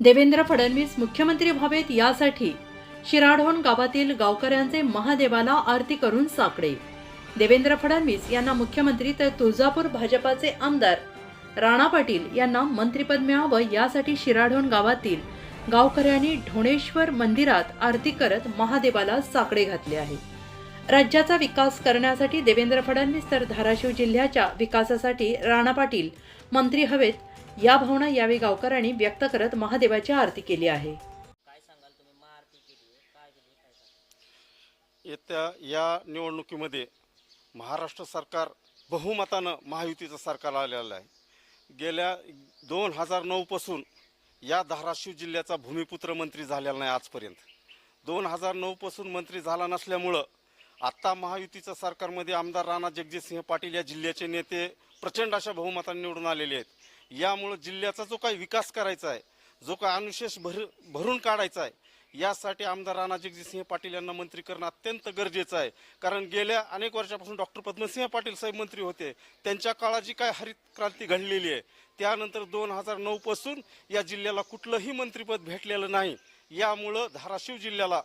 देवेंद्र फडणवीस मुख्यमंत्री व्हावेत यासाठी शिराढोण गावातील गावकऱ्यांचे महादेवाला आरती करून साकडे. देवेंद्र फडणवीस यांना मुख्यमंत्री तर तुळजापूर भाजपाचे आमदार राणा पाटील यांना मंत्रिपद मिळावं यासाठी शिराढोण गावातील गावकऱ्यांनी ढोणेश्वर मंदिरात आरती करत महादेवाला साकडे घातले आहे. राज्याचा विकास करण्यासाठी देवेंद्र फडणवीस तर धाराशिव जिल्ह्याच्या विकासासाठी राणा पाटील मंत्री हवेत. या भावना यावेळी गावकऱ्यांनी व्यक्त करत महादेवाची आरती केली आहे. काय सांगाल तुम्ही? महाआरती केली आहे. काय केली काय सांगाल? येत्या या निवडणुकीमध्ये महाराष्ट्र सरकार बहुमतानं महायुतीचं सरकार आलेलं आहे. गेल्या दोन हजार नऊपासून या धाराशिव जिल्ह्याचा भूमिपुत्र मंत्री झालेला नाही आजपर्यंत. दोन हजार नऊपासून मंत्री झाला नसल्यामुळं आत्ता महायुतीच्या सरकारमध्ये आमदार राणा जगजितसिंह पाटील या जिल्ह्याचे नेते प्रचंड अशा बहुमताने निवडून आलेले आहेत. यामुळं जिल्ह्याचा जो काही विकास करायचा आहे जो काही अनुशेष भर भरून काढायचा आहे यासाठी आमदार राणा जगजितसिंह पाटील यांना मंत्री करणं अत्यंत गरजेचं आहे. कारण गेल्या अनेक वर्षापासून डॉक्टर पद्मसिंह पाटील साहेब मंत्री होते. त्यांच्या काळात जी काय हरित क्रांती घडलेली आहे त्यानंतर दोन हजार नऊपासून या जिल्ह्याला कुठलंही मंत्रिपद भेटलेलं नाही. यामुळं धाराशिव जिल्ह्याला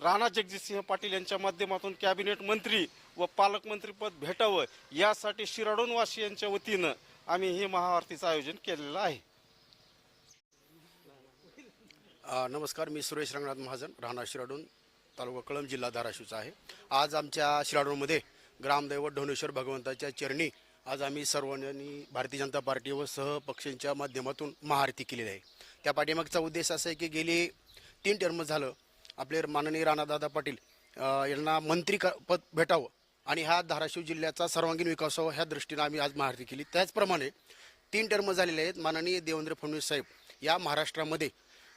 राणा जगजितसिंह पाटील यांच्या माध्यमातून कॅबिनेट मंत्री व पालकमंत्रीपद भेटावं यासाठी शिराडोनवासी यांच्या वतीनं आम्ही हे महाआरतीचं आयोजन केलेलं आहे. नमस्कार मी सुरेश रंगनाथ महाजन राहणार शिराडून तालुका कळंब जिल्हा धाराशिवचा आहे. आज आमच्या शिराडूनमध्ये ग्रामदैवत ढोनेश्वर भगवंताच्या चरणी आज आम्ही सर्वांनी भारतीय जनता पार्टी व सहपक्षांच्या माध्यमातून महाआरती केलेली आहे. त्या पाठीमागचा उद्देश असा आहे की गेली तीन टर्म झालं आपले माननीय राणादादा पाटील यांना मंत्री पद भेटावं. आणि हा धाराशिव जिल्ह्याचा सर्वांगीण विकास व्हावा ह्या दृष्टीनं आम्ही आज महाआरती केली. त्याचप्रमाणे तीन टर्म झालेले आहेत माननीय देवेंद्र फडणवीस साहेब. या महाराष्ट्रामध्ये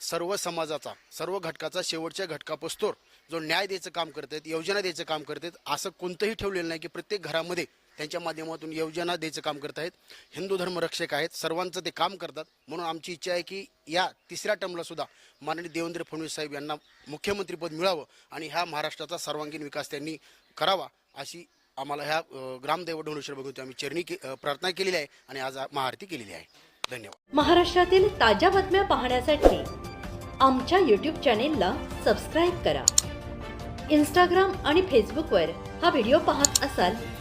सर्व समाजाचा सर्व घटकाचा शेवटच्या घटकापस्तोर जो न्याय द्यायचं काम करत आहेत योजना द्यायचं काम करत आहेत असं कोणतंही ठेवलेलं नाही की प्रत्येक घरामध्ये त्यांच्या माध्यमातून योजना द्यायचं काम करत आहेत. हिंदू धर्मरक्षक आहेत. सर्वांचं ते काम करतात. म्हणून आमची इच्छा आहे की या तिसऱ्या टर्मला सुद्धा माननीय देवेंद्र फडणवीस साहेब यांना मुख्यमंत्रीपद मिळावं आणि ह्या महाराष्ट्राचा सर्वांगीण विकास त्यांनी करावा अशी आम्हाला ह्या ग्रामदैवत ग्रामदैव बघून आम्ही चरणी के- प्रार्थना केलेली आहे आणि आज महाआरती केलेली आहे. धन्यवाद. महाराष्ट्रातील ताज्या बातम्या पाहण्यासाठी आमच्या यूट्यूब चॅनेलला सबस्क्राईब करा. इंस्टाग्राम आणि फेसबुकवर हा व्हिडिओ पाहत असाल